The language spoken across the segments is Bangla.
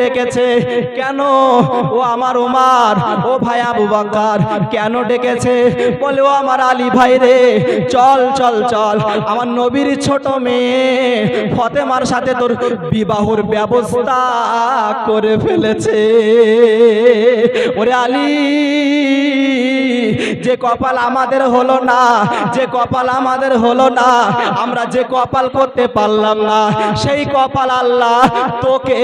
ডেকেছে? কেন? ও আমার ওমার ও ভাই আবু কেন ডেকেছে? বলে, ও আমার আলী ভাই রে, চল চল চল। আমার নবীর ছোট মেয়ে ফতেমার সাথে তোর বিবাহর ব্যবস্থা করে ফেলেছে। ওরে আলী। যে কপাল আমাদের হলো না, যে কপাল আমাদের হলো না, আমরা যে কপাল করতে পারলাম না, সেই কপাল আল্লাহ তোকে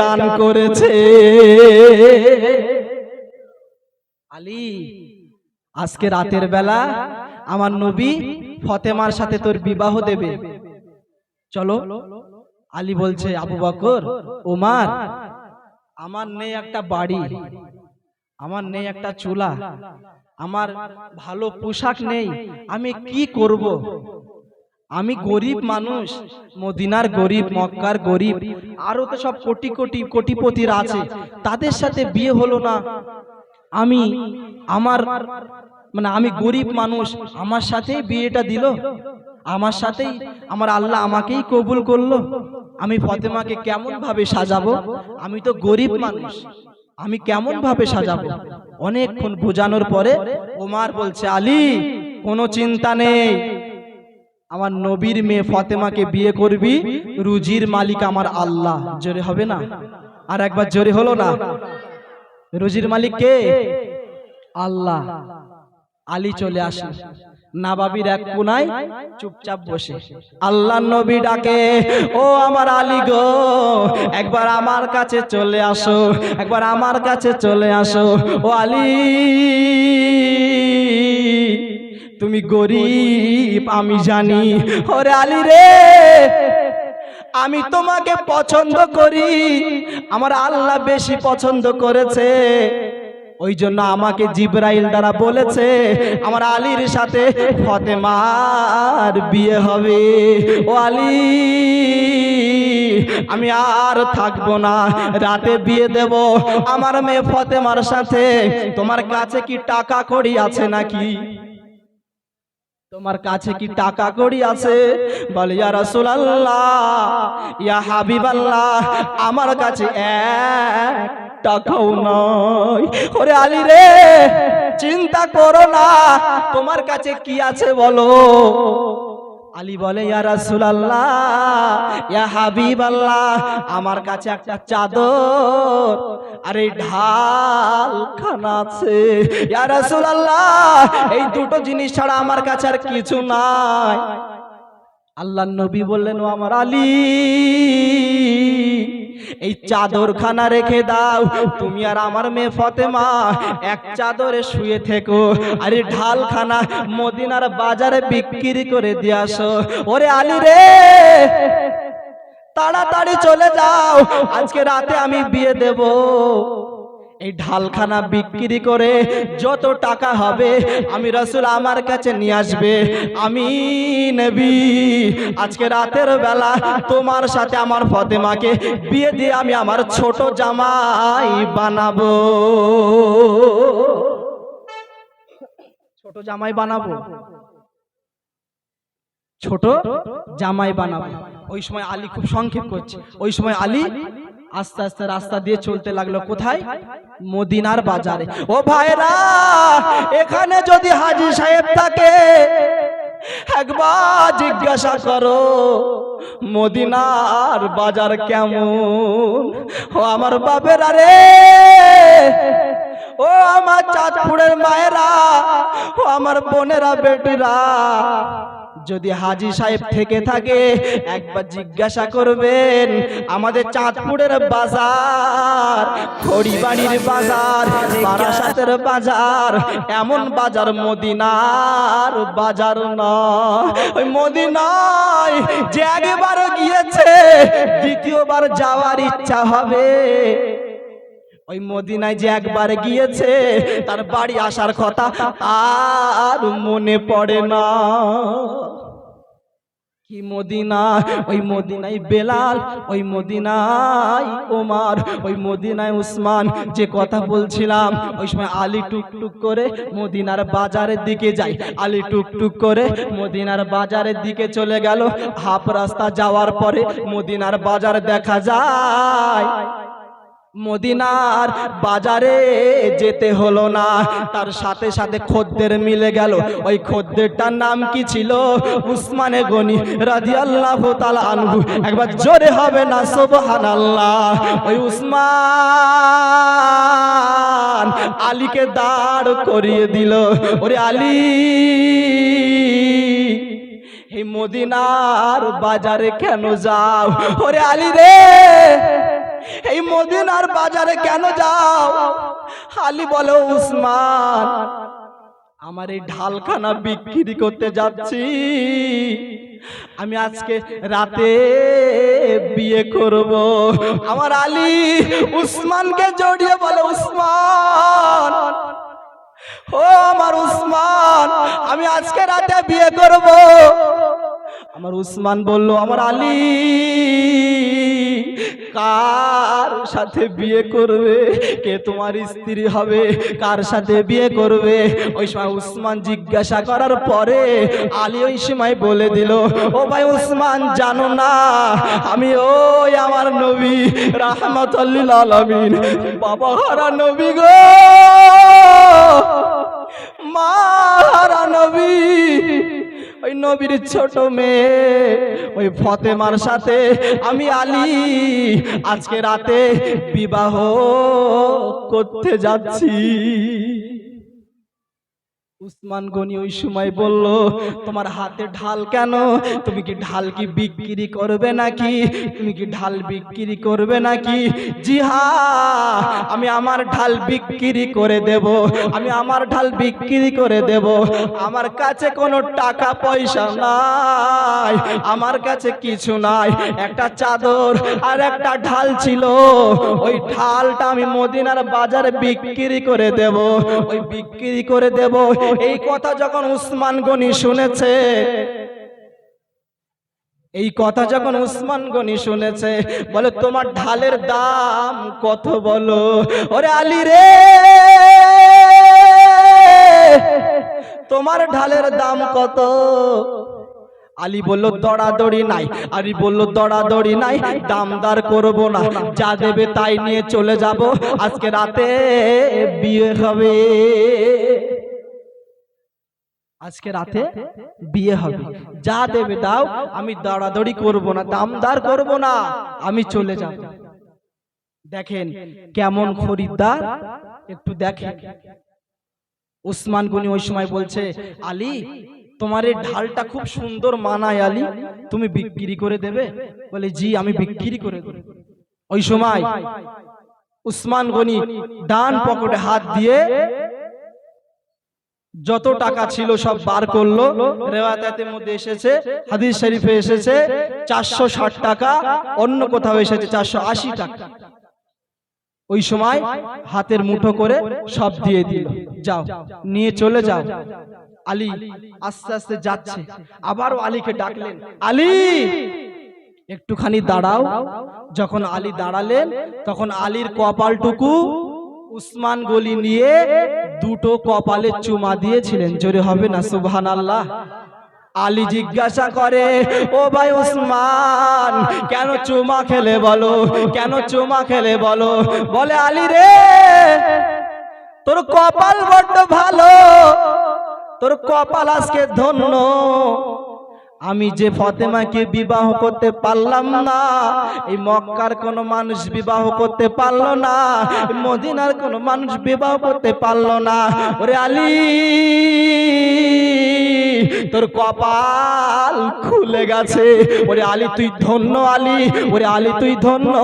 দান করেছে। আলী, আজকে রাতের বেলা আমার নবী ফতেমার সাথে তোর বিবাহ দেবে। চলো, আলী বলছে, আবু বকর, ওমার, আমার নেই একটা বাড়ি, আমার নেই একটা চুলা আমার ভালো পোশাক নেই আমি কি করব? আমি গরিব মানুষ মদিনার গরিব মক্কার গরিব আরও তো সব কোটি কোটি কোটিপতির আছে তাদের সাথে বিয়ে হলো না। আমি আমার মানে আমি গরিব মানুষ আমার সাথেই বিয়েটা দিল। আমার সাথেই আমার আল্লাহ আমাকেই কবুল করল। আমি ফতেমাকে কেমন ভাবে সাজাবো? আমি তো গরিব মানুষ। আমি কেমন ভাবে সাজাবো? অনেকক্ষণ বোঝানোর পরে ওমার বলছে আলী কোনো চিন্তা নেই। আমার নবীর মেয়ে ফতেমাকে বিয়ে করবি রুজির মালিক আমার আল্লাহ। জোরে হবে না? আর একবার জোরে হলো না? রুজির মালিক কে? আল্লাহ। আলী চলে আসে। নাবাবির এক কোনায় চুপচাপ বসে। আল্লাহ নবী ডাকে ও আমার আলী গো একবার আমার কাছে চলে আসো একবার আমার কাছে চলে আসো ও আলী তুমি গরিব আমি জানি ওরে আলী রে আমি তোমাকে পছন্দ করি আমার আল্লাহ বেশি পছন্দ করেছে। ওই জন্য আমাকে জিব্রাইল দ্বারা বলেছে, আমার আলীর সাথে ফতেমার বিয়ে হবে। ও আলী, আমি আর থাকব না, রাতে বিয়ে দেব। আমার মেয়ে ফতেমার সাথে, তোমার কাছে কি টাকা কড়ি আছে নাকি? তোমার কাছে কি টাকা কড়ি আছে? বলে, ইয়া রাসূলুল্লাহ, ইয়া হাবিবাল্লাহ, আমার কাছে এক টাকাও নয় ওরে আলী রে চিন্তা করো না। তোমার কাছে কি আছে বলো? আলী বলে ইয়া রাসূলুল্লাহ ইয়া হাবিবাল্লাহ আমার কাছে একটা চাদর আর এই ঢাল খানা আছে। ইয়া রাসূলুল্লাহ এই দুটো জিনিস ছাড়া আমার কাছে আর কিছু নাই। আল্লাহ নবী বললেন ও আমার আলী এই চাদর খানা রেখে দাও। তুমি আর আমার মেয়ে ফতেমা এক চাদরে শুয়ে থেকো। আরে ঢাল খানা মদিনার বাজারে বিক্রি করে দিয়ে আসো। ওরে আলী রে, তাড়াতাড়ি চলে যাও। আজকে রাতে আমি বিয়ে দেব। এই ঢালখানা বিক্রি করে যত টাকা হবে আমি রসুল আমার কাছে নিয়ে আসবে। আমি নেবি, আজকে রাতের বেলা তোমার সাথে আমার ফতেমাকে বিয়ে দিয়ে আমি আমার ছোট জামাই বানাবো। ছোট জামাই বানাবো? ছোট জামাই বানাবো। ওই সময় আলী খুব সংক্ষেপ করছে। ওই সময় আলী আস্তে আস্তে রাস্তা দিয়ে চলতে লাগল কোথায়? মদিনার বাজারে। ও ভাইরা এখানে যদি হাজি সাহেব থাকে একবার জিজ্ঞাসা করো মদিনার বাজার কেমন? ও আমার বাপের আরে ও আমার চাঁদপুরের মায়েরা ও আমার বোনেরা বেটিরা যদি হাজি সাহেব থেকে থাকে একবার জিজ্ঞাসা করবেন আমাদের চাঁদপুরের বাজার খড়িবাড়ির বাজার বারাসাতের বাজার এমন বাজার মদিনার বাজার নয়। ওই মদিনায় যে একবার গিয়েছে দ্বিতীয়বার যাওয়ার ইচ্ছা হবে। ওই মদিনায় যে একবার গিয়েছে, তার বাড়ি আসার কথা আর মনে পড়ে না। কি মদিনা, ওই মদিনায় বেলাল, ওই মদিনায় ওমার, ওই মদিনায় উসমান, যে কথা বলছিলাম, ওই সময় আলী টুকটুক করে মদিনার বাজারের দিকে যাই আলী টুকটুক করে মদিনার বাজারের দিকে চলে গেল। হাফ রাস্তা যাওয়ার পরে মদিনার বাজার দেখা যায়। মদিনার বাজারে যেতে হলো না। তার সাথে সাথে খদ্দের মিলে গেল। ওই খদ্দেরটার নাম কি ছিল? উসমানে গনি রাদিয়াল্লাহু তাআলা আনহু। একবার জোরে হবে না সোবহান আল্লাহ ওই উসমান আলীকে দাঁড় করিয়ে দিল। ওরে আলী, এই মদিনার বাজারে কেন যাও? ওরে আলী রে! এই মদিনার বাজারে কেন যাও? আলী বলো উসমান আমার এই ঢালখানা বিক্রি করতে যাচ্ছি। আমি আজকে রাতে বিয়ে করব। আমার আলী উসমানকে জড়িয়ে বলে উসমান ও আমার উসমান, আমি আজকে রাতে বিয়ে করব। আমার উসমান বলল, আমার আলী কার সাথে বিয়ে করবে? কে তোমার স্ত্রী হবে? কার সাথে বিয়ে করবে? ওই সময় উসমান জিজ্ঞাসা করার পরে আলী ওই সময় বলে দিল, ও ভাই উসমান, জানো না, আমি ওই আমার নবী, রাহমাতুল্লিল আলামিন। বাবা হারা নবী গো! মারা নবী! ওই নবীর ছোট মেয়ে ওই ফতেমার সাথে আমি আলী। আজকে রাতে বিবাহ করতে যাচ্ছি। উসমান গনি ওই সময় বলল, তোমার হাতে ঢাল কেন? তুমি কি ঢাল কি বিক্রি করবে নাকি? তুমি কি ঢাল বিক্রি করবে নাকি? জি হ্যাঁ আমি আমার ঢাল বিক্রি করে দেব, আমি আমার ঢাল বিক্রি করে দেব। আমার কাছে কোনো টাকা পয়সা নাই, আমার কাছে কিছু নাই। একটা চাদর আর একটা ঢাল ছিল, ওই ঢালটা আমি মদিনার বাজারে বিক্রি করে দেব, ওই বিক্রি করে দেব এই কথা যখন উসমান গনি শুনেছে, এই কথা যখন উসমান গনি শুনেছে, বলে, তোমার ঢালের দাম কত বলো? ওরে আলী রে! তোমার ঢালের দাম কত? আলী বলল, দড়াদড়ি নাই। আলী বলল, দড়াদড়ি নাই, দামদার করব না। যা দেবে তাই নিয়ে চলে যাব। আজকে রাতে বিয়ে হবে। আজকে রাতে বিয়ে হবে। যা দেবে দাও, আমি দড়াদড়ি করব না, দামদার করব না, আমি চলে যাব। দেখেন কেমন খরিদ্দার, একটু দেখেন। উসমান গনি ওই সময় বলছে, আলী, তোমার এই ঢালটা খুব সুন্দর মানায় আলী, তুমি বিক্রি করে দেবে? বলে, জি, আমি বিক্রি করে দেব। ওই সময় উসমান গনি ডান পকেটে হাত দিয়ে যত টাকা ছিল সব বার করল। রেওয়াতের মধ্যে এসেছে হাদিস শরীফে এসেছে চারশো ষাট টাকা অন্য কোথাও এসেছে চারশো আশি টাকা। ওই সময় হাতের মুঠো করে সব দিয়ে দিল। যাও নিয়ে চলে যাও। আলী আস্তে আস্তে যাচ্ছে। আবারও আলীকে ডাকলেন। আলী! একটুখানি দাঁড়াও। যখন আলী দাঁড়ালেন তখন আলীর কপালটুকু উসমান গলি নিয়ে দুটো কপালে চুমা দিয়েছিলেন। জোরে হবে না সুবহান আল্লাহ আলী জিজ্ঞাসা করে, ও ভাই উসমান, কেন চুমা খেলে বলো? কেন চুমা খেলে বলো? বলে, আলী রে, তোর কপাল বড্ড ভালো। তোর কপাল আজকে ধন্য। আমি যে ফতেমাকে বিবাহ করতে পারলাম না এই মক্কার কোন মানুষ বিবাহ করতে পারল না মদিনার কোন মানুষ বিবাহ করতে পারল না। ওরে আলী! তোর কপাল খুলে গেছে। ওরে আলী, তুই ধন্য আলী, ওরে আলী, তুই ধন্য।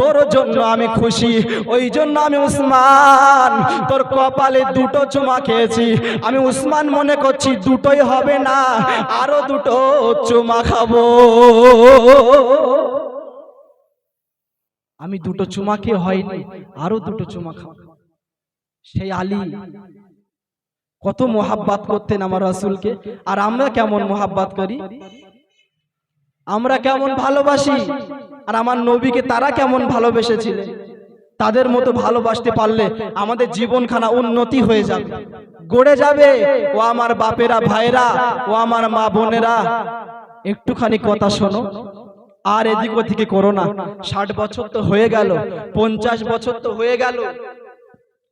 তোর জন্য আমি খুশি, ওই জন্য আমি উসমান। তোর কপালে দুটো চুমা খেয়েছি। আমি উসমান মনে করছি দুটোই হবে না, আরও দুটো চুমা খাব। আমি দুটো চুমা খেয়ে হয়নি, আরও দুটো চুমা খাব। সেই আলী কত মোহাব্বাত করতেন আমার রাসূলকে। আর আমরা কেমন মোহাব্বাত করি? আমরা কেমন ভালোবাসি? আর আমার নবীকে তারা কেমন ভালোবেসেছিলেন তাদের মতো ভালোবাসতে পারলে আমাদের জীবনখানা উন্নতি হয়ে যাবে। গড়ে যাবে। ও আমার বাপেরা ভাইরা ও আমার মা বোনেরা। একটুখানি কথা শোনো। আর এদিক ওদিকে করো না। ষাট বছর তো হয়ে গেল, পঞ্চাশ বছর তো হয়ে গেল।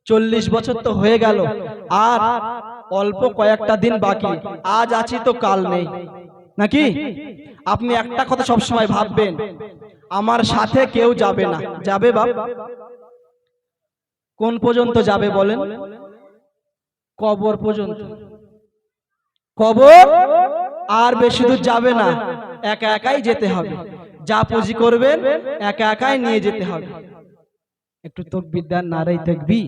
চল্লিশ বছর তো হয়ে গেল। আর অল্প কয়েকটা দিন বাকি। আজ আছি তো কাল নেই। নাকি? আপনি একটা কথা সবসময় ভাববেন, আমার সাথে কেউ যাবে না। যাবে বাপ? কোন পর্যন্ত যাবে বলেন? কবর পর্যন্ত। কবর? আর বেশি দূর যাবে না। একা একাই যেতে হবে। যা পুঁজি করবেন, একা একাই নিয়ে যেতে হবে। একটু তোর দেন নারাই থাকবি